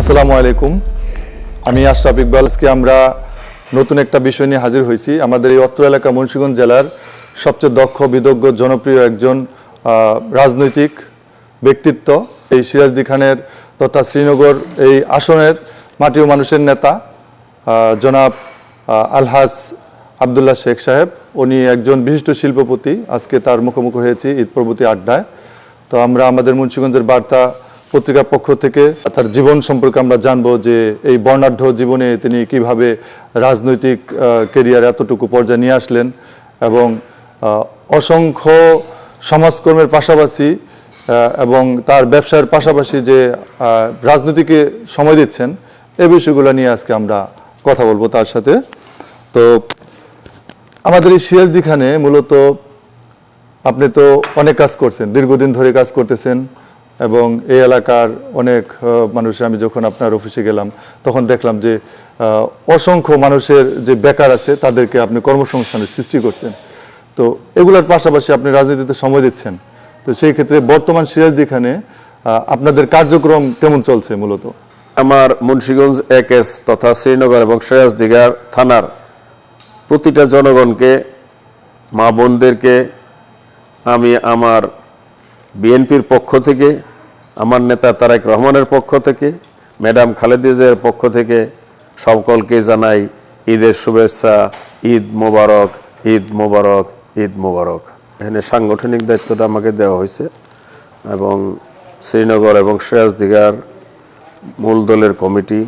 আসসালামু আলাইকুম। আমি আশরাফ ইকবাল। আজকে আমরা নতুন একটা বিষয় নিয়ে হাজির হয়েছি। আমাদের এই অত্র এলাকা মুন্সিগঞ্জ জেলার সবচেয়ে দক্ষ বিদগ্ধ জনপ্রিয় একজন রাজনৈতিক ব্যক্তিত্ব এই সিরাজদি খানের তথা শ্রীনগর এই আসনের মাটি ও মানুষের নেতা জনাব আহ, আলহাজ আবদুল্লাহ শেখ সাহেব। উনি একজন বিশিষ্ট শিল্পপতি। আজকে তার মুখোমুখি হয়েছি ঈদ পরবর্তী আড্ডায়। তো আমরা আমাদের মুন্সিগঞ্জের বার্তা পত্রিকার পক্ষ থেকে তার জীবন সম্পর্কে আমরা জানব যে এই বর্ণাঢ্য জীবনে তিনি কীভাবে রাজনৈতিক কেরিয়ার এতটুকু পর্যায়ে নিয়ে আসলেন এবং অসংখ্য সমাজকর্মের পাশাপাশি এবং তার ব্যবসার পাশাপাশি যে রাজনীতিকে সময় দিচ্ছেন এই বিষয়গুলো নিয়ে আজকে আমরা কথা বলব তার সাথে। তো আমাদের এই সিরাজদি খানে মূলত আপনি তো অনেক কাজ করছেন, দীর্ঘদিন ধরে কাজ করতেছেন। এবং এই এলাকার অনেক মানুষ আমি যখন আপনার অফিসে গেলাম, তখন দেখলাম যে অসংখ্য মানুষের যে বেকার আছে, তাদেরকে আপনি কর্মসংস্থানের সৃষ্টি করছেন। তো এগুলোর পাশাপাশি আপনি রাজনীতিতে সময় দিচ্ছেন। তো সেই ক্ষেত্রে বর্তমান সিরাজদিখানে আপনাদের কার্যক্রম কেমন চলছে মূলত? আমার মুন্সীগঞ্জ এক এস তথা শ্রীনগর এবং সিরাজদিঘার থানার প্রতিটা জনগণকে, মা বোনদেরকে, আমি আমার বিএনপির পক্ষ থেকে, আমার নেতা তারেক রহমানের পক্ষ থেকে, ম্যাডাম খালেদিজের পক্ষ থেকে সকলকে জানাই ঈদের শুভেচ্ছা, ঈদ মোবারক ঈদ মোবারক ঈদ মোবারক। এখানে সাংগঠনিক দায়িত্বটা আমাকে দেওয়া হয়েছে এবং শ্রীনগর এবং সিরাজদিঘার মূল দলের কমিটি,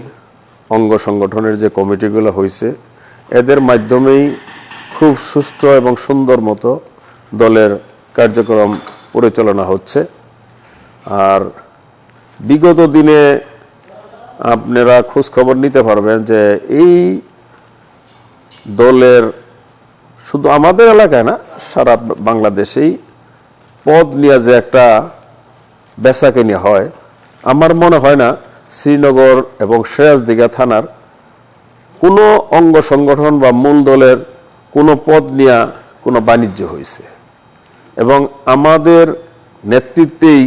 অঙ্গ সংগঠনের যে কমিটিগুলো হয়েছে, এদের মাধ্যমেই খুব সুষ্ঠু এবং সুন্দর মতো দলের কার্যক্রম পরিচালনা হচ্ছে। আর বিগত দিনে আপনারা খোঁজ খবর নিতে পারবেন যে এই দলের শুধু আমাদের এলাকায় না, সারা বাংলাদেশেই পদ নিয়ে যে একটা বেচাকেনি হয়, আমার মনে হয় না শ্রীনগর এবং সিরাজদিঘা থানার কোনো অঙ্গ সংগঠন বা মূল দলের কোনো পদ নিয়ে কোনো বাণিজ্য হয়েছে। আমাদের নেতৃত্বেই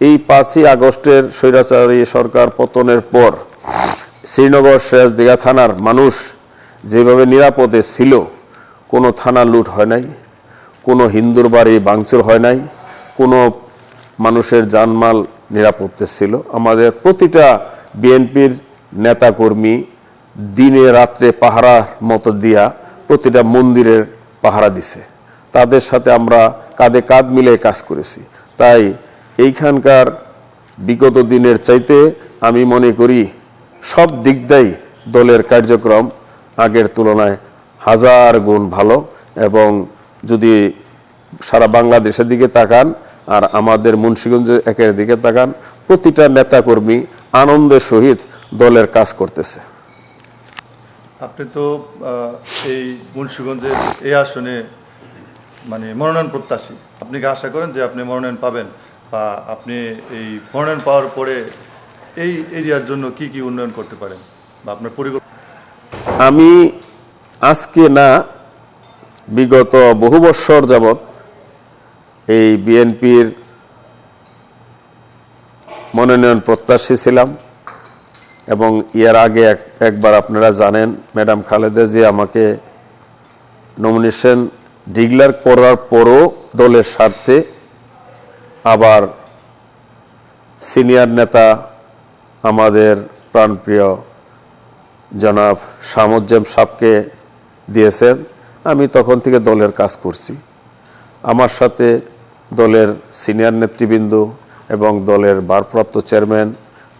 এই পাঁচই আগস্টের স্বৈরাচারী সরকার পতনের পর শ্রীনগর সিরাজদিঘা থানার মানুষ যেভাবে নিরাপদে ছিল, কোনো থানা লুট হয় নাই, কোনো হিন্দুর বাড়ি ভাঙচুর হয় নাই, কোনো মানুষের জানমাল নিরাপত্তা ছিল। আমাদের প্রতিটা বিএনপির নেতাকর্মী দিনে রাত্রে পাহারার মতো দিয়া প্রতিটা মন্দিরের পাহারা দিছে। তাদের সাথে আমরা কাঁধে কাঁধ মিলে কাজ করেছি। তাই এইখানকার বিগত দিনের চাইতে আমি মনে করি সব দিকদাই দলের কার্যক্রম আগের তুলনায় হাজার গুণ ভালো এবং যদি সারা বাংলাদেশের দিকে তাকান আর আমাদের মুন্সিগঞ্জের একের দিকে তাকান, প্রতিটা নেতাকর্মী আনন্দের সহিত দলের কাজ করতেছে। আপনি তো এই মুন্সিগঞ্জের এই আসনে মানে মনোনয়ন প্রত্যাশী। আপনি কি আশা করেন যে আপনি মনোনয়ন পাবেন? বা আপনি এই মনোনয়ন পাওয়ার পরে এই এরিয়ার জন্য কি কি উন্নয়ন করতে পারেন? বা আপনার পরিকল্পনা আমি আজকে না, বিগত বহু বৎসর যাবৎ এই বিএনপির মনোনয়ন প্রত্যাশী ছিলাম এবং এর আগে এক- একবার আপনারা জানেন, ম্যাডাম খালেদা জি আমাকে নমিনেশন ডিক্লার করার পরও দলের স্বার্থে আবার সিনিয়র নেতা আমাদের প্রাণপ্রিয় জনাব সামুজ্জাম সাহকে দিয়েছেন। আমি তখন থেকে দলের কাজ করছি। আমার সাথে দলের সিনিয়র নেতৃবৃন্দ এবং দলের ভারপ্রাপ্ত চেয়ারম্যান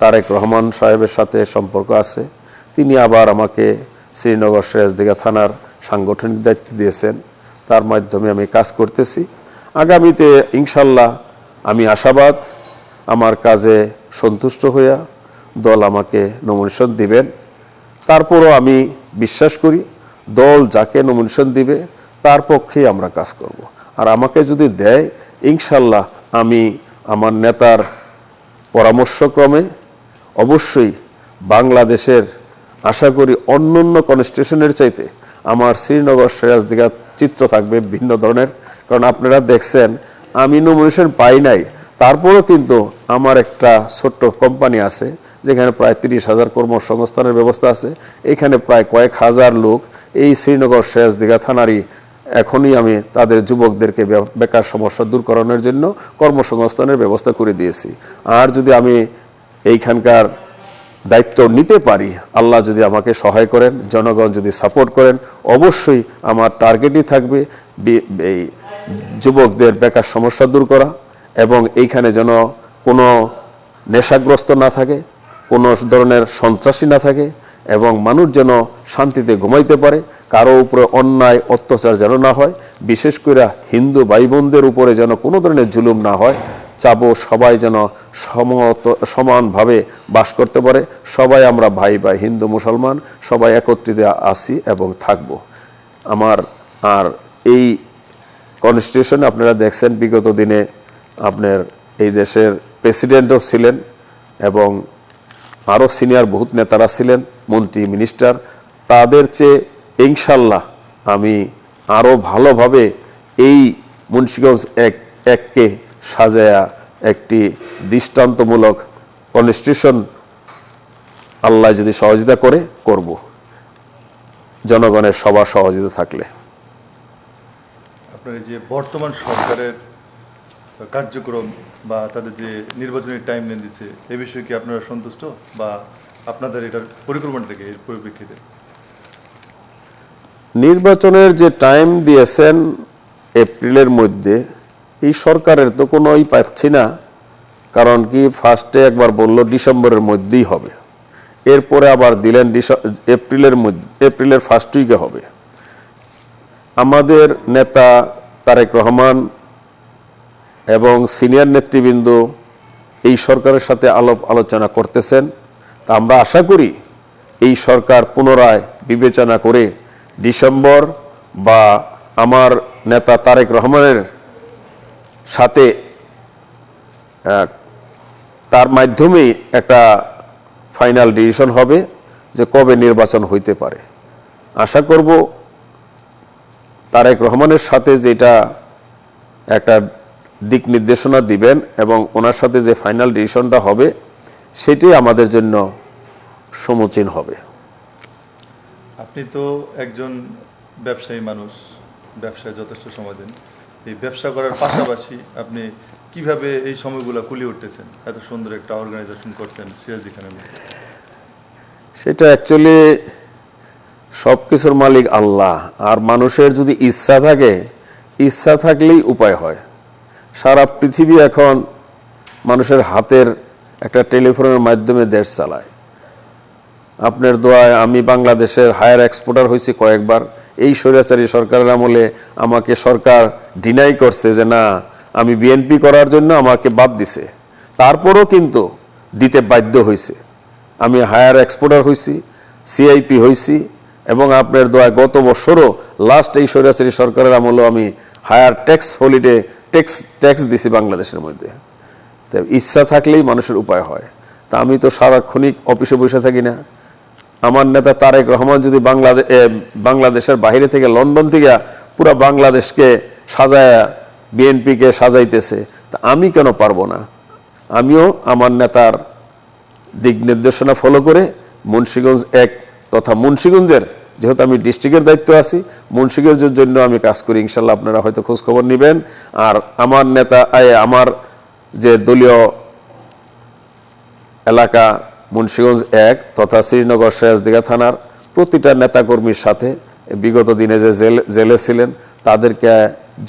তারেক রহমান সাহেবের সাথে সম্পর্ক আছে। তিনি আবার আমাকে শ্রীনগর সিরাজদিঘা থানার সাংগঠনিক দায়িত্ব দিয়েছেন। তার মাধ্যমে আমি কাজ করতেছি আগামীতে ইনশাল্লাহ আমি আশাবাদ আমার কাজে সন্তুষ্ট হইয়া দল আমাকে নমিনেশন দিবেন তারপরও আমি বিশ্বাস করি দল যাকে নমিনেশন দিবে তার পক্ষেই আমরা কাজ করব। আর আমাকে যদি দেয়, ইনশাল্লাহ আমি আমার নেতার পরামর্শক্রমে অবশ্যই বাংলাদেশের, আশা করি অন্য অন্য কনস্টিটিউশনের চাইতে আমার শ্রীনগর সিরাজদিঘা চিত্র থাকবে ভিন্ন ধরনের। কারণ আপনারা দেখছেন, আমি নমিনেশন পাই নাই। তারপরেও কিন্তু আমার একটা ছোট্ট কোম্পানি আছে, যেখানে প্রায় তিরিশ হাজার কর্মসংস্থানের ব্যবস্থা আছে। এখানে প্রায় কয়েক হাজার লোক এই শ্রীনগর শেষ দীঘা থানারই এখনই আমি তাদের যুবকদেরকে বেকার সমস্যা দূর করানোর জন্য কর্মসংস্থানের ব্যবস্থা করে দিয়েছি। আর যদি আমি এইখানকার দায়িত্ব নিতে পারি, আল্লাহ যদি আমাকে সহায় করেন, জনগণ যদি সাপোর্ট করেন, অবশ্যই আমার টার্গেটই থাকবে এই যুবকদের বেকার সমস্যা দূর করা এবং এইখানে যেন কোনো নেশাগ্রস্ত না থাকে, কোনো ধরনের সন্ত্রাসী না থাকে এবং মানুষ যেন শান্তিতে ঘুমাইতে পারে, কারও উপরে অন্যায়, অত্যাচার যেন না হয়, বিশেষ করে হিন্দু ভাই বোনদের উপরে যেন কোনো ধরনের জুলুম না হয় চাবো সবাই যেন সমত সমানভাবে বাস করতে পারে। সবাই আমরা ভাই ভাই হিন্দু মুসলমান, সবাই একত্রিত আছি এবং থাকব। আমার আর এই কনস্টিটিউশনে আপনারা দেখছেন বিগত দিনে আপনার এই দেশের প্রেসিডেন্টও ছিলেন এবং আরও সিনিয়র বহুত নেতারা ছিলেন, মন্ত্রী মিনিস্টার তাদের চেয়ে ইনশাল্লাহ আমি আরও ভালোভাবে এই মুন্সিগঞ্জ এক এককে সাজায়া একটি দৃষ্টান্তমূলক কনস্টিটিউশন আল্লাহ যদি সহযোগিতা করে করব। জনগণের সবার সহযোগিতা থাকলে। আপনার যে বর্তমান সরকারের কার্যক্রম বা তাদের যে নির্বাচনী টাইম লাইন দিচ্ছে এ বিষয়ে কি আপনারা সন্তুষ্ট বা আপনাদের এটার পরিকল্পনাটা কি এর পরিপ্রেক্ষিতে? নির্বাচনের যে টাইম দিয়েছেন এপ্রিলের মধ্যে এই সরকারের তো কোনোই পাচ্ছি না, কারণ কি ফার্স্টে একবার বলল ডিসেম্বরের মধ্যেই হবে। এরপরে আবার দিলেন এপ্রিলের মধ্যে এপ্রিলের ফার্স্ট উইকে হবে। আমাদের নেতা তারেক রহমান এবং সিনিয়র নেতৃবৃন্দ এই সরকারের সাথে আলাপ আলোচনা করতেছেন। তা আমরা আশা করি এই সরকার পুনরায় বিবেচনা করে ডিসেম্বর বা আমার নেতা তারেক রহমানের সাথে তার মাধ্যমেই একটা ফাইনাল ডিসিশন হবে যে কবে নির্বাচন হইতে পারে। আশা করব তারেক রহমানের সাথে যেটা একটা দিক নির্দেশনা দিবেন এবং ওনার সাথে যে ফাইনাল ডিসিশনটা হবে, সেটি আমাদের জন্য সমুচীন হবে। আপনি তো একজন ব্যবসায়ী মানুষ, ব্যবসায় যথেষ্ট সময় দেন। এই ব্যবসা করার পাশাপাশি আপনি কীভাবে এই সময়গুলো কুলিয়ে উঠতেছেন? এত সুন্দর একটা অর্গানাইজেশন করছেন সিরাজি খানের সেটা অ্যাকচুয়ালি সব কিছুর মালিক আল্লাহ। আর মানুষের যদি ইচ্ছা থাকে, ইচ্ছা থাকলেই উপায় হয়। সারা পৃথিবী এখন মানুষের হাতের একটা টেলিফোনের মাধ্যমে দেশ চালায়। আপনার দোয়ায় আমি বাংলাদেশের হায়ার এক্সপোর্টার হয়েছি কয়েকবার। এই স্বৈরাচারী সরকারের আমলে আমাকে সরকার ডিনাই করছে যে না, আমি বিএনপি করার জন্য আমাকে বাদ দিছে। তারপরও কিন্তু দিতে বাধ্য হয়েছে আমি হায়ার এক্সপোর্টার হয়েছি সিআইপি হয়েছি এবং আপনার দোয়ায় গত বছরও লাস্ট এই স্বৈরাচারী সরকারের আমলেও আমি higher tax holiday tax tax দিছি বাংলাদেশের মধ্যে। ইচ্ছা থাকলেই মানুষের উপায় হয়। তা আমি তো সারাক্ষণিক অফিসে বসে থাকি না। আমার নেতা তারেক রহমান যদি বাংলাদেশ বাংলাদেশের বাইরে থেকে লন্ডন থেকে পুরো বাংলাদেশকে সাজায় বিএনপিকে সাজাইতেছে, তা আমি কেন পারব না? আমিও আমার নেতার দিক নির্দেশনা ফলো করে মুন্সিগঞ্জ এক তথা মুন্সিগঞ্জের, যেহেতু আমি ডিস্ট্রিক্টের দায়িত্ব আছি, মুন্সিগঞ্জের জন্য আমি কাজ করি। ইনশাল্লাহ আপনারা হয়তো খোঁজ খবর নেবেন। আর আমার নেতা আমার যে দলীয় এলাকা মুন্সিগঞ্জ এক তথা শ্রীনগর সিরাজদিঘা থানার প্রতিটা নেতাকর্মীর সাথে বিগত দিনে যে জেল, জেলে ছিলেন, তাদেরকে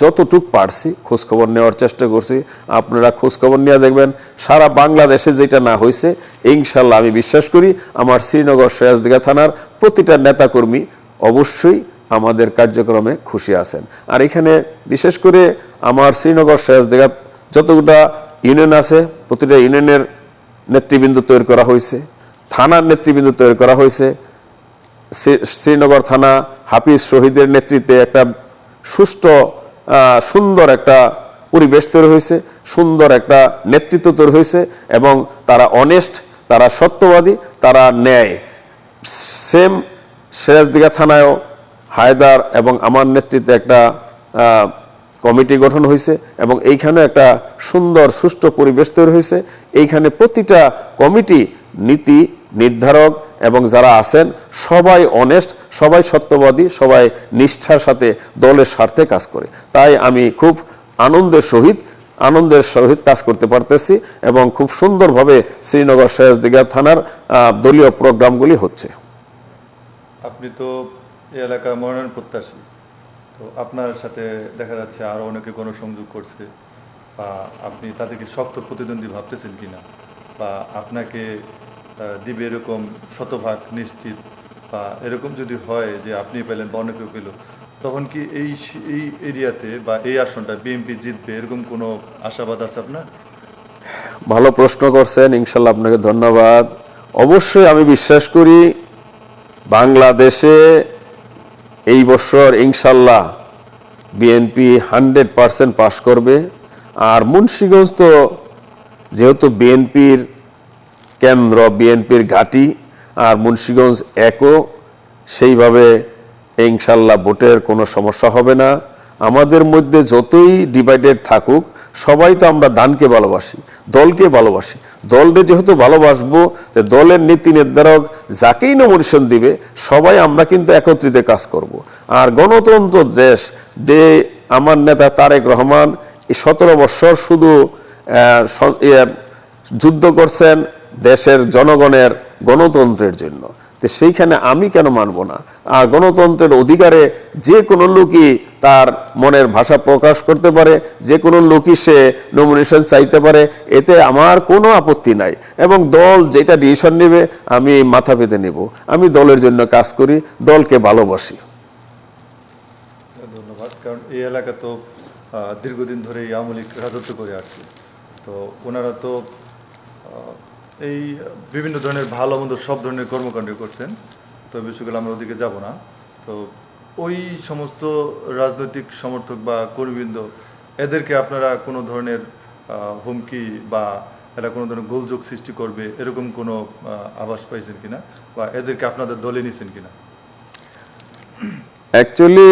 যতটুক পারছি খোঁজখবর নেওয়ার চেষ্টা করছি। আপনারা খোঁজখবর নিয়ে দেখবেন, সারা বাংলাদেশে যেটা না হয়েছে ইনশাল্লাহ আমি বিশ্বাস করি আমার শ্রীনগর সিরাজদিঘা থানার প্রতিটা নেতাকর্মী অবশ্যই আমাদের কার্যক্রমে খুশি আছেন। আর এখানে বিশেষ করে আমার শ্রীনগর সিরাজদিঘা যতগুলা ইউনিয়ন আছে, প্রতিটা ইউনিয়নের নেতৃবৃন্দ তৈরি করা হয়েছে, থানার নেতৃবৃন্দ তৈরি করা হয়েছে। শ্রী- শ্রীনগর থানা হাফিজ শহীদের নেতৃত্বে একটা সুষ্ঠু সুন্দর একটা পরিবেশ তৈরি হয়েছে, সুন্দর একটা নেতৃত্ব তৈরি হয়েছে এবং তারা অনেস্ট তারা সত্যবাদী, তারা ন্যায়। সেম সিরাজদিঘা থানায়ও হায়দার এবং আমার নেতৃত্বে একটা কমিটি গঠন হয়েছে এবং এইখানে একটা সুন্দর, সুষ্ঠু পরিবেশ তৈরি হয়েছে। এইখানে প্রতিটা কমিটি, নীতি, নির্ধারক এবং যারা আছেন, সবাই অনেস্ট সবাই সত্যবাদী, সবাই নিষ্ঠার সাথে দলের স্বার্থে কাজ করে। তাই আমি খুব আনন্দের সহিত আনন্দের সহিত কাজ করতে পারতেছি এবং খুব সুন্দরভাবে শ্রীনগর শেষদিঘা থানার দলীয় প্রোগ্রামগুলি হচ্ছে। আপনি তো এই এলাকার মনোনয়ন প্রত্যাশী। তো আপনার সাথে দেখা যাচ্ছে আরও অনেকে গণসংযোগ করছে, বা আপনি তাদেরকে শক্ত প্রতিদ্বন্দ্বী ভাবতেছেন কিনা, বা আপনাকে দিবে এরকম শতভাগ নিশ্চিত, বা এরকম যদি হয় যে আপনি পেলেন বা অনেকেও পেল, তখন কি এই এই এরিয়াতে বা এই আসনটা বিএনপি জিতবে এরকম কোনো আশাবাদ আছে আপনার? ভালো প্রশ্ন করছেন, ইনশাল্লাহ আপনাকে ধন্যবাদ। অবশ্যই আমি বিশ্বাস করি, বাংলাদেশে এই বছর ইনশাল্লাহ বিএনপি হান্ড্রেড পারসেন্ট পাশ করবে। আর মুন্সিগঞ্জ তো যেহেতু বিএনপির কেন্দ্র বিএনপির ঘাঁটি, আর মুন্সিগঞ্জ একও, সেইভাবে ইনশাল্লাহ ভোটের কোনো সমস্যা হবে না। আমাদের মধ্যে যতই ডিভাইডেড থাকুক সবাই তো আমরা দানকে ভালোবাসি দলকে ভালোবাসি দলকে যেহেতু ভালোবাসবো যে দলের নীতি নির্ধারক যাকেই নমিনেশন দিবে সবাই আমরা কিন্তু একত্রিত কাজ করব। আর গণতন্ত্র দেশ যে আমার নেতা তারেক রহমান এই সতেরো বৎসর শুধু ইয়ে, যুদ্ধ করছেন দেশের জনগণের গণতন্ত্রের জন্য তো সেইখানে আমি কেন মানব না? আর গণতন্ত্রের অধিকারে যে কোনো লোকই তার মনের ভাষা প্রকাশ করতে পারে, যে কোনো লোকই সে নমিনেশন চাইতে পারে, এতে আমার কোনো আপত্তি নাই। এবং দল যেটা ডিসিশন নেবে, আমি মাথা পেতে নেব। আমি দলের জন্য কাজ করি, দলকে ভালোবাসি। ধন্যবাদ, কারণ এই এলাকা তো দীর্ঘদিন ধরে আওয়ামী লীগ রাজত্ব করে আসছে। তো ওনারা তো এই বিভিন্ন ধরনের ভালো মন্দ সব ধরনের কর্মকাণ্ড করছেন। তো বিষয়গুলো আমরা ওদিকে যাব না। তো ওই সমস্ত রাজনৈতিক সমর্থক বা কর্মীবৃন্দ, এদেরকে আপনারা কোনো ধরনের হুমকি বা এরা কোনো ধরনের গোলযোগ সৃষ্টি করবে এরকম কোনো আভাস পাইছেন কিনা? বা এদেরকে আপনাদের দলে নিছেন কিনা? অ্যাকচুয়ালি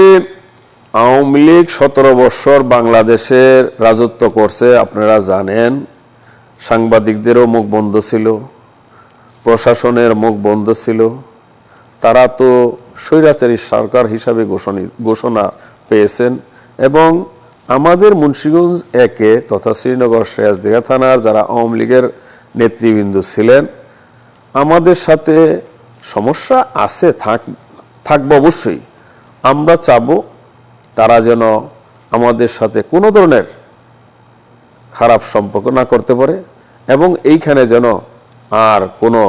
আওয়ামী লীগ সতেরো বছর বাংলাদেশের রাজত্ব করছে, আপনারা জানেন। সাংবাদিকদেরও মুখ বন্ধ ছিল, প্রশাসনের মুখ বন্ধ ছিল। তারা তো স্বৈরাচারী সরকার হিসাবে ঘোষণী, ঘোষণা পেয়েছেন এবং আমাদের মুন্সীগঞ্জ একে তথা শ্রীনগর শেয়াজদিঘা থানার যারা আওয়ামী লীগের নেতৃবৃন্দ ছিলেন, আমাদের সাথে সমস্যা আছে, থাক, থাকবে অবশ্যই। আমরা চাব তারা যেন আমাদের সাথে কোনো ধরনের খারাপ সম্পর্ক না করতে পারে। এবং এইখানে যেন আর কোনো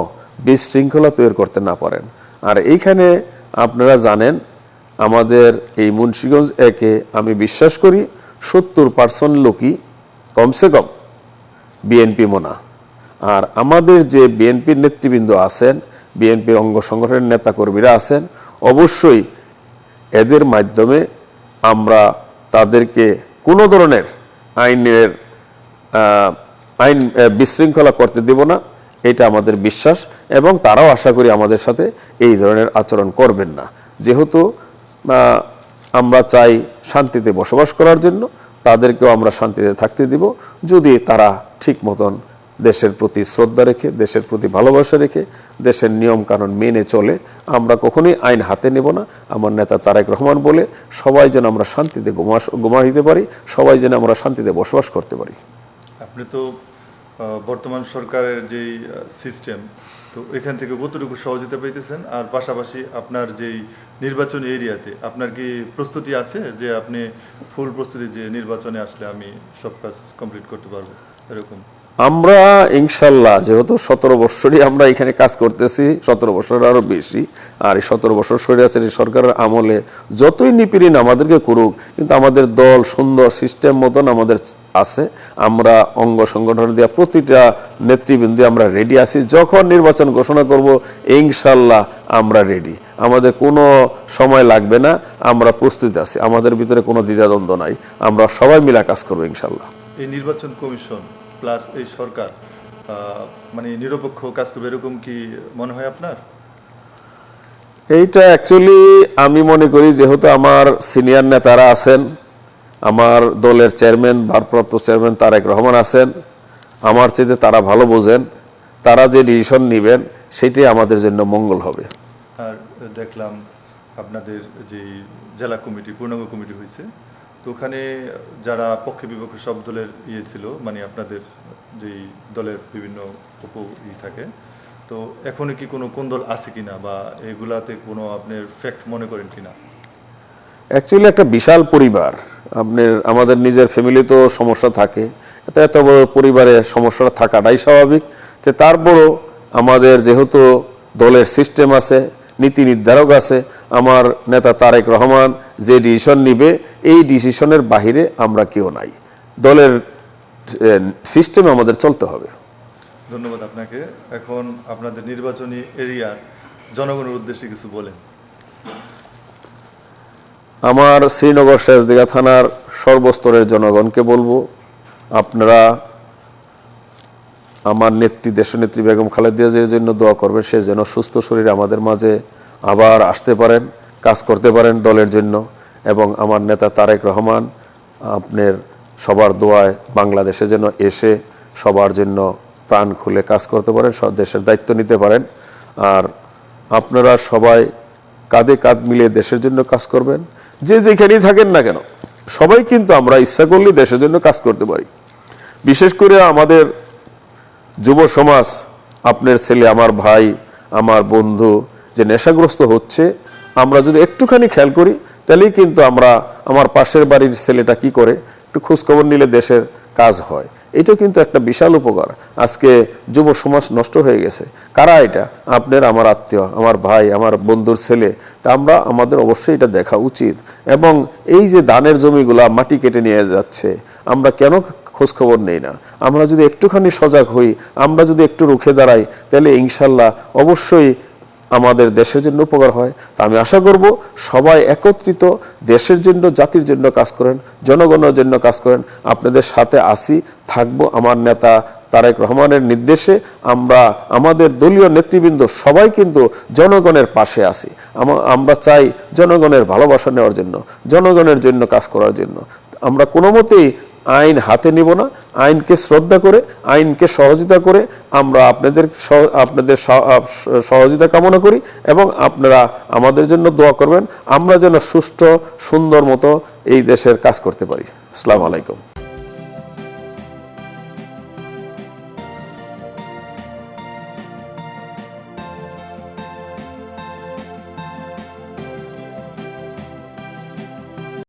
বিশৃঙ্খলা তৈরি করতে না পারেন। আর এইখানে আপনারা জানেন, আমাদের এই মুন্সিগঞ্জ একে আমি বিশ্বাস করি সত্তর পার্সেন্ট লোকই কমসে কম বিএনপি মোনা। আর আমাদের যে বিএনপির নেতৃবৃন্দ আছেন বিএনপির অঙ্গ সংগঠনের নেতাকর্মীরা আছেন, অবশ্যই এদের মাধ্যমে আমরা তাদেরকে কোনো ধরনের আইনের আইন বিশৃঙ্খলা করতে দেব না, এটা আমাদের বিশ্বাস এবং তারাও আশা করি আমাদের সাথে এই ধরনের আচরণ করবেন না। যেহেতু আমরা চাই শান্তিতে বসবাস করার জন্য, তাদেরকেও আমরা শান্তিতে থাকতে দিব, যদি তারা ঠিক মতন দেশের প্রতি শ্রদ্ধা রেখে, দেশের প্রতি ভালোবাসা রেখে, দেশের নিয়ম কানুন মেনে চলে, আমরা কখনোই আইন হাতে নেব না। আমার নেতা তারেক রহমান বলে, সবাই যেন আমরা শান্তিতে ঘুমা ঘুমাইতে পারি, সবাই যেন আমরা শান্তিতে বসবাস করতে পারি। আপনি তো বর্তমান সরকারের যেই সিস্টেম তো এখান থেকে কতটুকু সহযোগিতা পেতেছেন আর পাশাপাশি আপনার যেই নির্বাচন এরিয়াতে আপনার কি প্রস্তুতি আছে যে আপনি ফুল প্রস্তুতি যে নির্বাচনে আসলে আমি সব কাজ কমপ্লিট করতে পারব? এরকম। আমরা, ইনশাল্লাহ, যেহেতু সতেরো বছরই আমরা এখানে কাজ করতেছি, সতেরো বছর আরও বেশি, আর এই সতেরো বছর স্বৈরাচারী সরকারের আমলে, যতই নিপীড়ন আমাদেরকে করুক, কিন্তু আমাদের দল সুন্দর সিস্টেম মতন আমাদের আছে, আমরা অঙ্গ সংগঠন দেওয়া প্রতিটা নেতৃবৃন্দে আমরা রেডি আছি, যখন নির্বাচন ঘোষণা করব, ইনশাল্লাহ আমরা রেডি আমাদের কোনো সময় লাগবে না, আমরা প্রস্তুত আছি, আমাদের ভিতরে কোনো দ্বিধাদ্বন্দ্ব নাই, আমরা সবাই মিলে কাজ করব, ইনশাল্লাহ। এই নির্বাচন কমিশন প্লাস এই সরকার মানে নিরপেক্ষ কাজ করবে এরকম কি মনে হয় আপনার? এইটা অ্যাকচুয়ালি আমি মনে করি যেহেতু আমার সিনিয়র নেতারা আছেন আমার দলের চেয়ারম্যান ভারপ্রাপ্ত চেয়ারম্যান তারেক রহমান আছেন আমার চেয়ে তারা ভালো বোঝেন তারা যে ডিসিশন নেবেন সেটাই আমাদের জন্য মঙ্গল হবে। আর দেখলাম আপনাদের যে জেলা কমিটি পূর্ণাঙ্গ কমিটি হয়েছে তো ওখানে যারা পক্ষে বিপক্ষে সব দলের ইয়ে ছিল মানে আপনাদের যেই দলের বিভিন্ন উপ থাকে, তো এখনও কি কোনো কোন দল আছে কিনা বা এগুলাতে কোনো আপনার ফ্যাক্ট মনে করেন কিনা? অ্যাকচুয়ালি একটা বিশাল পরিবার। আপনার, আমাদের নিজের ফ্যামিলিতেও সমস্যা থাকে। এত এত বড় পরিবারে সমস্যা থাকাটাই স্বাভাবিক। তো তারপরও আমাদের যেহেতু দলের সিস্টেম আছে নীতি নির্ধারক আছে। আমার নেতা তারেক রহমান যে ডিসিশন নিবে এই ডিসিশনের বাহিরে আমরা কেউ নাই। দলের সিস্টেমে আমাদের চলতে হবে। ধন্যবাদ আপনাকে। এখন আপনাদের নির্বাচনী এরিয়ার জনগণের উদ্দেশ্যে কিছু বলেন। আমার শ্রীনগর শেষদিঘা থানার সর্বস্তরের জনগণকে বলব আপনারা আমার নেত্রী, দেশনেত্রী বেগম খালেদা জিয়ার জন্য দোয়া করবেন, সে যেন সুস্থ শরীরে আমাদের মাঝে আবার আসতে পারেন, কাজ করতে পারেন দলের জন্য। এবং আমার নেতা তারেক রহমান, আপনার সবার দোয়ায় বাংলাদেশে যেন এসে সবার জন্য প্রাণ খুলে কাজ করতে পারেন সব দেশের দায়িত্ব নিতে পারেন। আর আপনারা সবাই কাঁধে কাঁধ মিলিয়ে দেশের জন্য কাজ করবেন। যে যেখানেই থাকেন না কেন, সবাই কিন্তু আমরা ইচ্ছা করলে দেশের জন্য কাজ করতে পারি। বিশেষ করে আমাদের যুব সমাজ, আপনার ছেলে, আমার ভাই, আমার বন্ধু যে নেশাগ্রস্ত হচ্ছে, আমরা যদি একটুখানি খেয়াল করি, তাহলেই কিন্তু আমরা আমার পাশের বাড়ির ছেলেটা কি করে? একটু খোঁজখবর নিলে দেশের কাজ হয়। এটা কিন্তু একটা বিশাল উপকার। আজকে যুব সমাজ নষ্ট হয়ে গেছে। কারা এটা? আপনার, আমার আত্মীয়, আমার ভাই, আমার বন্ধুর ছেলে। তা আমরা, আমাদের অবশ্যই এটা দেখা উচিত। এবং এই যে ধানের জমিগুলা মাটি কেটে নিয়ে যাচ্ছে, আমরা কেন খোঁজ খবর নেই না। আমরা যদি একটুখানি সজাগ হই, আমরা যদি একটু রুখে দাঁড়াই, তাহলে ইনশাল্লাহ অবশ্যই আমাদের দেশের জন্য উপকার হয়। তা আমি আশা করব সবাই একত্রিত, দেশের জন্য, জাতির জন্য কাজ করেন, জনগণের জন্য কাজ করেন। আপনাদের সাথে আসি থাকব আমার নেতা তারেক রহমানের নির্দেশে। আমরা, আমাদের দলীয় নেতৃবৃন্দ সবাই কিন্তু জনগণের পাশে আছি। আমরা চাই জনগণের ভালোবাসা নেওয়ার জন্য, জনগণের জন্য কাজ করার জন্য। আমরা কোনো মতেই আইন হাতে নিব না, আইনকে শ্রদ্ধা করে, আইনকে সহযোগিতা করে আমরা আপনাদের আপনাদের সহযোগিতা কামনা করি এবং আপনারা আমাদের জন্য দোয়া করবেন। আমরা যেন সুষ্ঠু, সুন্দর মতো এই দেশের কাজ করতে পারি। আসসালামু আলাইকুম।